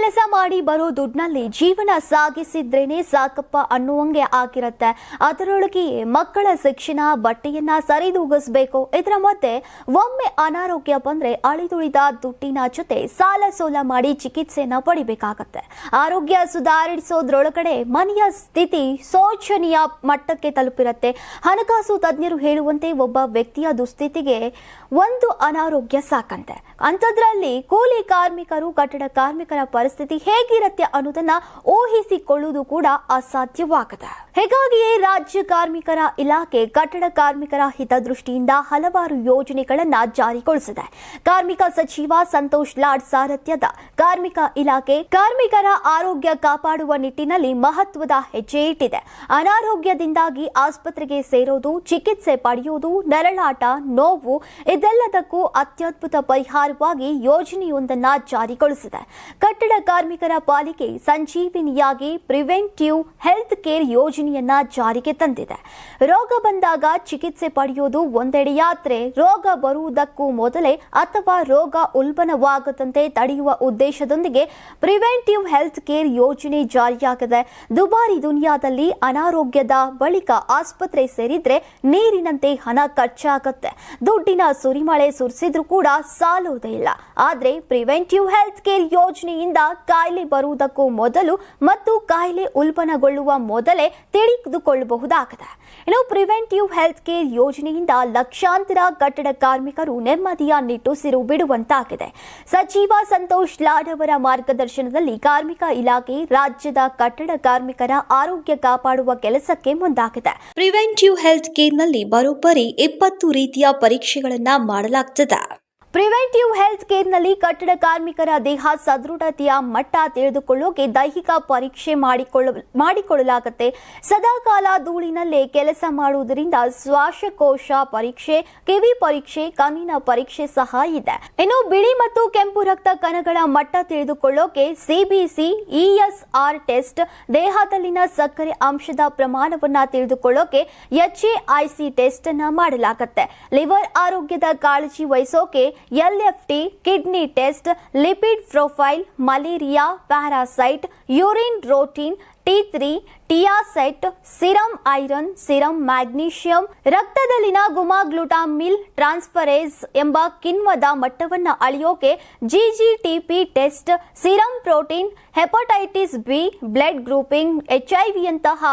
ಕೆಲಸ ಮಾಡಿ ಬರೋ ದುಡ್ಡಿನಲ್ಲಿ ಜೀವನ ಸಾಗಿಸಿದ್ರೇನೆ ಸಾಕಪ್ಪ ಅನ್ನುವಂಗೆ ಆಗಿರುತ್ತೆ. ಅದರೊಳಗೆ ಮಕ್ಕಳ ಶಿಕ್ಷಣ, ಬಟ್ಟೆಯನ್ನ ಸರಿದೂಗಿಸ್ಬೇಕು. ಇದರ ಮಧ್ಯೆ ಒಮ್ಮೆ ಅನಾರೋಗ್ಯ ಬಂದ್ರೆ ಅಳಿದುಳಿದ ದುಡ್ಡಿನ ಜೊತೆ ಸಾಲ ಸೋಲ ಮಾಡಿ ಚಿಕಿತ್ಸೆಯನ್ನ ಪಡಿಬೇಕಾಗತ್ತೆ. ಆರೋಗ್ಯ ಸುಧಾರಿಸೋದ್ರೊಳಗಡೆ ಮನೆಯ ಸ್ಥಿತಿ ಶೋಚನೀಯ ಮಟ್ಟಕ್ಕೆ ತಲುಪಿರುತ್ತೆ. ಹಣಕಾಸು ತಜ್ಞರು ಹೇಳುವಂತೆ ಒಬ್ಬ ವ್ಯಕ್ತಿಯ ದುಸ್ಥಿತಿಗೆ ಒಂದು ಅನಾರೋಗ್ಯ ಸಾಕಂತೆ. ಅಂಥದ್ರಲ್ಲಿ ಕೂಲಿ ಕಾರ್ಮಿಕರು, ಕಟ್ಟಡ ಕಾರ್ಮಿಕರ ಪರಿಸ್ಥಿತಿ ಹೇಗಿರುತ್ತೆ ಅನ್ನೋದನ್ನ ಊಹಿಸಿಕೊಳ್ಳುವುದು ಕೂಡ ಅಸಾಧ್ಯವಾಗದ. ಹೀಗಾಗಿಯೇ ರಾಜ್ಯ ಕಾರ್ಮಿಕರ ಇಲಾಖೆ, ಕಟ್ಟಡ ಕಾರ್ಮಿಕರ ಹಿತದೃಷ್ಟಿಯಿಂದ ಹಲವಾರು ಯೋಜನೆಗಳನ್ನ ಜಾರಿಗೊಳಿಸಿದೆ. ಕಾರ್ಮಿಕ ಸಚಿವ ಸಂತೋಷ್ ಲಾಡ್ ಸಾರಥ್ಯದ ಕಾರ್ಮಿಕ ಇಲಾಖೆ ಕಾರ್ಮಿಕರ ಆರೋಗ್ಯ ಕಾಪಾಡುವ ನಿಟ್ಟಿನಲ್ಲಿ ಮಹತ್ವದ ಹೆಜ್ಜೆ ಇಟ್ಟಿದೆ. ಅನಾರೋಗ್ಯದಿಂದಾಗಿ ಆಸ್ಪತ್ರೆಗೆ ಸೇರೋದು, ಚಿಕಿತ್ಸೆ ಪಡೆಯುವುದು ನೆರಳಾಟ, ನೋವು ಇದೆಲ್ಲದಕ್ಕೂ ಅತ್ಯದ್ಭುತ ಪರಿಹಾರವಾಗಿ ಯೋಜನೆಯೊಂದನ್ನ ಜಾರಿಗೊಳಿಸಿದೆ. ಕಟ್ಟಡ ಕಾರ್ಮಿಕರ ಪಾಲಿಕೆ ಸಂಜೀವಿನಿಯಾಗಿ ಪ್ರಿವೆಂಟಿವ್ ಹೆಲ್ತ್ ಕೇರ್ ಯೋಜನೆಯನ್ನ ಜಾರಿಗೆ ತಂದಿದೆ. ರೋಗ ಬಂದಾಗ ಚಿಕಿತ್ಸೆ ಪಡೆಯುವುದು ಒಂದೆಡೆಯಾದ್ರೆ ರೋಗ ಬರುವುದಕ್ಕೂ ಮೊದಲೇ ಅಥವಾ ರೋಗ ಉಲ್ಬಣವಾಗದಂತೆ ತಡೆಯುವ ಉದ್ದೇಶದೊಂದಿಗೆ ಪ್ರಿವೆಂಟಿವ್ ಹೆಲ್ತ್ ಕೇರ್ ಯೋಜನೆ ಜಾರಿಯಾಗಿದೆ. ದುಬಾರಿ ದುನಿಯಾದಲ್ಲಿ ಅನಾರೋಗ್ಯದ ಬಳಿಕ ಆಸ್ಪತ್ರೆ ಸೇರಿದ್ರೆ ನೀರಿನಂತೆ ಹಣ ಖರ್ಚಾಗುತ್ತೆ. ದುಡ್ಡಿನ ಸುರಿಮಳೆ ಸುರಿಸಿದ್ರೂ ಕೂಡ ಸಾಲುವುದೇ ಇಲ್ಲ. ಆದ್ರೆ ಪ್ರಿವೆಂಟಿವ್ ಹೆಲ್ತ್ ಕೇರ್ ಯೋಜನೆಯಿಂದ ಕಾಯಿಲೆ ಬರುವುದಕ್ಕೂ ಮೊದಲು ಮತ್ತು ಕಾಯಿಲೆ ಉಲ್ಬಣಗೊಳ್ಳುವ ಮೊದಲೇ ತಿಳಿದುಕೊಳ್ಳಬಹುದಾಗಿದೆ. ಇನ್ನು ಪ್ರಿವೆಂಟಿವ್ ಹೆಲ್ತ್ ಕೇರ್ ಯೋಜನೆಯಿಂದ ಲಕ್ಷಾಂತರ ಕಟ್ಟಡ ಕಾರ್ಮಿಕರು ನೆಮ್ಮದಿಯ ನಿಟ್ಟುಸಿರು ಬಿಡುವಂತಾಗಿದೆ. ಸಚಿವ ಸಂತೋಷ್ ಲಾಡ್ ಅವರ ಮಾರ್ಗದರ್ಶನದಲ್ಲಿ ಕಾರ್ಮಿಕ ಇಲಾಖೆ ರಾಜ್ಯದ ಕಟ್ಟಡ ಕಾರ್ಮಿಕರ ಆರೋಗ್ಯ ಕಾಪಾಡುವ ಕೆಲಸಕ್ಕೆ ಮುಂದಾಗಿದೆ. ಪ್ರಿವೆಂಟಿವ್ ಹೆಲ್ತ್ ಕೇರ್ನಲ್ಲಿ ಬರೋಬ್ಬರಿ ಇಪ್ಪತ್ತು ರೀತಿಯ ಪರೀಕ್ಷೆಗಳನ್ನ ಮಾಡಲಾಗ್ತದೆ. ಪ್ರಿವೆಂಟಿವ್ ಹೆಲ್ತ್ ಕೇರ್ನಲ್ಲಿ ಕಟ್ಟಡ ಕಾರ್ಮಿಕರ ದೇಹ ಸದೃಢತೆಯ ಮಟ್ಟ ತಿಳಿದುಕೊಳ್ಳೋಕೆ ದೈಹಿಕ ಪರೀಕ್ಷೆ ಮಾಡಿಕೊಳ್ಳ, ಮಾಡಿಕೊಳ್ಳಲಾಗುತ್ತೆ. ಸದಾಕಾಲ ಧೂಳಿನಲ್ಲೇ ಕೆಲಸ ಮಾಡುವುದರಿಂದ ಶ್ವಾಸಕೋಶ ಪರೀಕ್ಷೆ, ಕಿವಿ ಪರೀಕ್ಷೆ, ಕಣ್ಣಿನ ಪರೀಕ್ಷೆ ಸಹ ಇದೆ. ಇನ್ನು ಬಿಳಿ ಮತ್ತು ಕೆಂಪು ರಕ್ತ ಕಣಗಳ ಮಟ್ಟ ತಿಳಿದುಕೊಳ್ಳೋಕೆ ಸಿಬಿಸಿ ಇಎಸ್ಆರ್ ಟೆಸ್ಟ್, ದೇಹದಲ್ಲಿನ ಸಕ್ಕರೆ ಅಂಶದ ಪ್ರಮಾಣವನ್ನ ತಿಳಿದುಕೊಳ್ಳೋಕೆ ಎಚ್ಎಐಸಿ ಟೆಸ್ಟ್ ಅನ್ನ ಮಾಡಲಾಗುತ್ತೆ. ಲಿವರ್ ಆರೋಗ್ಯದ ಕಾಳಜಿ ವಹಿಸೋಕೆ LFT, kidney test, lipid profile, malaria, parasite, urine routine T three ಟಿಯಾಸೆಟ್, serum iron, serum magnesium, ರಕ್ತದಲ್ಲಿನ ಗುಮಾಗ್ಲುಟಾಮಿಲ್ ಟ್ರಾನ್ಸ್ಫರೇಸ್ ಎಂಬ ಕಿಣ್ವದ ಮಟ್ಟವನ್ನ ಅಳೆಯೋಕೆ GGTP test, serum protein, hepatitis B, blood grouping ಎಚ್ಐವಿಯಂತಹ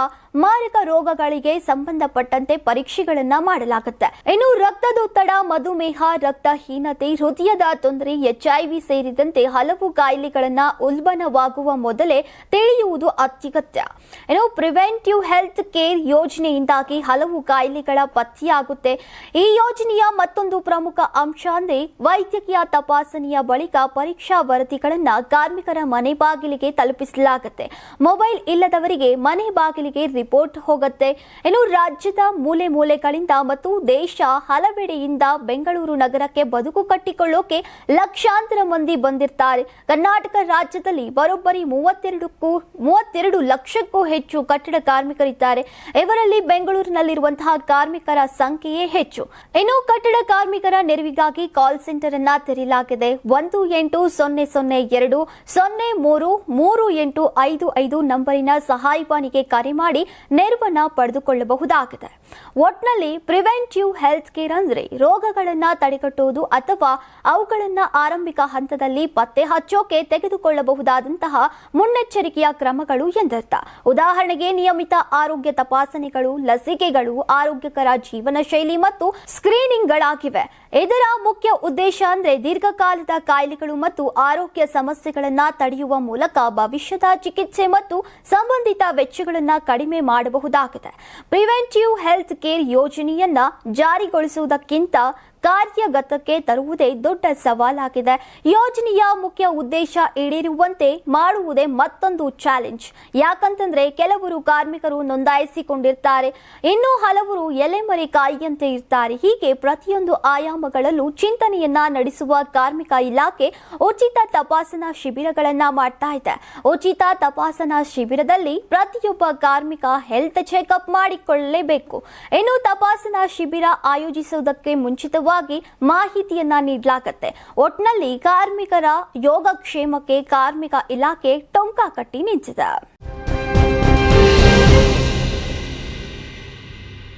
ಮಾರಕ ರೋಗಗಳಿಗೆ ಸಂಬಂಧಪಟ್ಟಂತೆ ಪರೀಕ್ಷೆಗಳನ್ನ ಮಾಡಲಾಗುತ್ತೆ. ಇನ್ನು ರಕ್ತದೊತ್ತಡ, ಮಧುಮೇಹ, ರಕ್ತಹೀನತೆ, ಹೃದಯದ ತೊಂದರೆ ಎಚ್ಐವಿ ಸೇರಿದಂತೆ ಹಲವು ಕಾಯಿಲೆಗಳನ್ನ ಉಲ್ಬಣವಾಗುವ ಮೊದಲೇ ತಿಳಿಯುವುದು ಅತ್ಯಗತ್ಯ. ಇನ್ನು ಪ್ರಿವೆಂಟಿವ್ ಹೆಲ್ತ್ ಕೇರ್ ಯೋಜನೆಯಿಂದಾಗಿ ಹಲವು ಕಾಯಿಲೆಗಳ ಪತ್ತೆಯಾಗುತ್ತೆ. ಈ ಯೋಜನೆಯ ಮತ್ತೊಂದು ಪ್ರಮುಖ ಅಂಶ ಅಂದ್ರೆ ವೈದ್ಯಕೀಯ ತಪಾಸಣೆಯ ಬಳಿಕ ಪರೀಕ್ಷಾ ವರದಿಗಳನ್ನ ಕಾರ್ಮಿಕರ ಮನೆ ಬಾಗಿಲಿಗೆ ತಲುಪಿಸಲಾಗುತ್ತೆ. ಮೊಬೈಲ್ ಇಲ್ಲದವರಿಗೆ ಮನೆ ಬಾಗಿಲಿಗೆ ರಿಪೋರ್ಟ್ ಹೋಗುತ್ತೆ. ಇನ್ನು ರಾಜ್ಯದ ಮೂಲೆ ಮೂಲೆಗಳಿಂದ ಮತ್ತು ದೇಶ ಹಲವೆಡೆಯಿಂದ ಬೆಂಗಳೂರು ನಗರಕ್ಕೆ ಬದುಕು ಕಟ್ಟಿಕೊಳ್ಳೋಕೆ ಲಕ್ಷಾಂತರ ಮಂದಿ ಬಂದಿರ್ತಾರೆ. ಕರ್ನಾಟಕ ರಾಜ್ಯದಲ್ಲಿ ಬರೋಬ್ಬರಿ ಮೂವತ್ತೆರಡಕ್ಕೂ, ಮೂವತ್ತೆರಡು ಲಕ್ಷಕ್ಕೂ ಹೆಚ್ಚು ಕಟ್ಟಡ ಕಾರ್ಮಿಕರಿದ್ದಾರೆ. ಇವರಲ್ಲಿ ಬೆಂಗಳೂರಿನಲ್ಲಿರುವಂತಹ ಕಾರ್ಮಿಕರ ಸಂಖ್ಯೆಯೇ ಹೆಚ್ಚು. ಇನ್ನು ಕಟ್ಟಡ ಕಾರ್ಮಿಕರ ನೆರವಿಗಾಗಿ ಕಾಲ್ ಸೆಂಟರ್ ಅನ್ನ ತೆರೆಯಲಾಗಿದೆ. ಒಂದು ಎಂಟು ಸೊನ್ನೆ ಸೊನ್ನೆ ಎರಡು, ಸೊನ್ನೆ ಮೂರು ಮೂರು ಎಂಟು ಐದು ಐದು ನಂಬರಿನ ಸಹಾಯವಾಣಿಗೆ ಕರೆ ಮಾಡಿ ನೆರವನ್ನ ಪಡೆದುಕೊಳ್ಳಬಹುದಾಗಿದೆ. ಒಟ್ನಲ್ಲಿ ಪ್ರಿವೆಂಟಿವ್ ಹೆಲ್ತ್ ಕೇರ್ ಅಂದರೆ ರೋಗಗಳನ್ನು ತಡೆಗಟ್ಟುವುದು ಅಥವಾ ಅವುಗಳನ್ನು ಆರಂಭಿಕ ಹಂತದಲ್ಲಿ ಪತ್ತೆ ಹಚ್ಚೋಕೆ ತೆಗೆದುಕೊಳ್ಳಬಹುದಾದಂತಹ ಮುನ್ನೆಚ್ಚರಿಕೆಯ ಕ್ರಮಗಳು ಎಂದರ್ಥ. ಉದಾಹರಣೆಗೆ ನಿಯಮಿತ ಆರೋಗ್ಯ ತಪಾಸಣೆಗಳು, ಲಸಿಕೆಗಳು, ಆರೋಗ್ಯಕರ ಜೀವನ ಶೈಲಿ ಮತ್ತು ಸ್ಕ್ರೀನಿಂಗ್ಗಳಾಗಿವೆ. ಇದರ ಮುಖ್ಯ ಉದ್ದೇಶ ಅಂದ್ರೆ ದೀರ್ಘಕಾಲದ ಕಾಯಿಲೆಗಳು ಮತ್ತು ಆರೋಗ್ಯ ಸಮಸ್ಯೆಗಳನ್ನು ತಡೆಯುವ ಮೂಲಕ ಭವಿಷ್ಯದ ಚಿಕಿತ್ಸೆ ಮತ್ತು ಸಂಬಂಧಿತ ವೆಚ್ಚಗಳನ್ನು ಕಡಿಮೆ ಮಾಡಬಹುದಾಗಿದೆ. ಪ್ರಿವೆಂಟಿವ್ ಹೆಲ್ತ್ ಕೇರ್ ಯೋಜನೆಯನ್ನ ಜಾರಿಗೊಳಿಸುವುದಕ್ಕಿಂತ ಕಾರ್ಯಗತಕ್ಕೆ ತರುವುದೇ ದೊಡ್ಡ ಸವಾಲಾಗಿದೆ. ಯೋಜನೆಯ ಮುಖ್ಯ ಉದ್ದೇಶ ಈಡೇರುವಂತೆ ಮಾಡುವುದೇ ಮತ್ತೊಂದು ಚಾಲೆಂಜ್ ಯಾಕಂತಂದ್ರೆ ಕೆಲವರು ಕಾರ್ಮಿಕರು ನೋಂದಾಯಿಸಿಕೊಂಡಿರ್ತಾರೆ. ಇನ್ನು ಹಲವರು ಎಲೆಮರಿ ಕಾಯಿಯಂತೆ ಇರ್ತಾರೆ. ಹೀಗೆ ಪ್ರತಿಯೊಂದು ಆಯಾಮಗಳಲ್ಲೂ ಚಿಂತನೆಯನ್ನ ನಡೆಸುವ ಕಾರ್ಮಿಕ ಇಲಾಖೆ ಉಚಿತ ತಪಾಸಣಾ ಶಿಬಿರಗಳನ್ನ ಮಾಡ್ತಾ ಇದೆ. ಉಚಿತ ತಪಾಸಣಾ ಶಿಬಿರದಲ್ಲಿ ಪ್ರತಿಯೊಬ್ಬ ಕಾರ್ಮಿಕ ಹೆಲ್ತ್ ಚೆಕಪ್ ಮಾಡಿಕೊಳ್ಳಲೇಬೇಕು ಇನ್ನು ತಪಾಸಣಾ ಶಿಬಿರ ಆಯೋಜಿಸುವುದಕ್ಕೆ ಮುಂಚಿತವಾಗಿ ಸಲುವಾಗಿ ಮಾಹಿತಿಯನ್ನ ನೀಡಲಾಗತ್ತೆ. ಒಟ್ನಲ್ಲಿ ಕಾರ್ಮಿಕರ ಯೋಗಕ್ಷೇಮಕ್ಕೆ ಕಾರ್ಮಿಕ ಇಲಾಖೆ ಟೊಂಕ ಕಟ್ಟಿ ನಿಂತಿದೆ.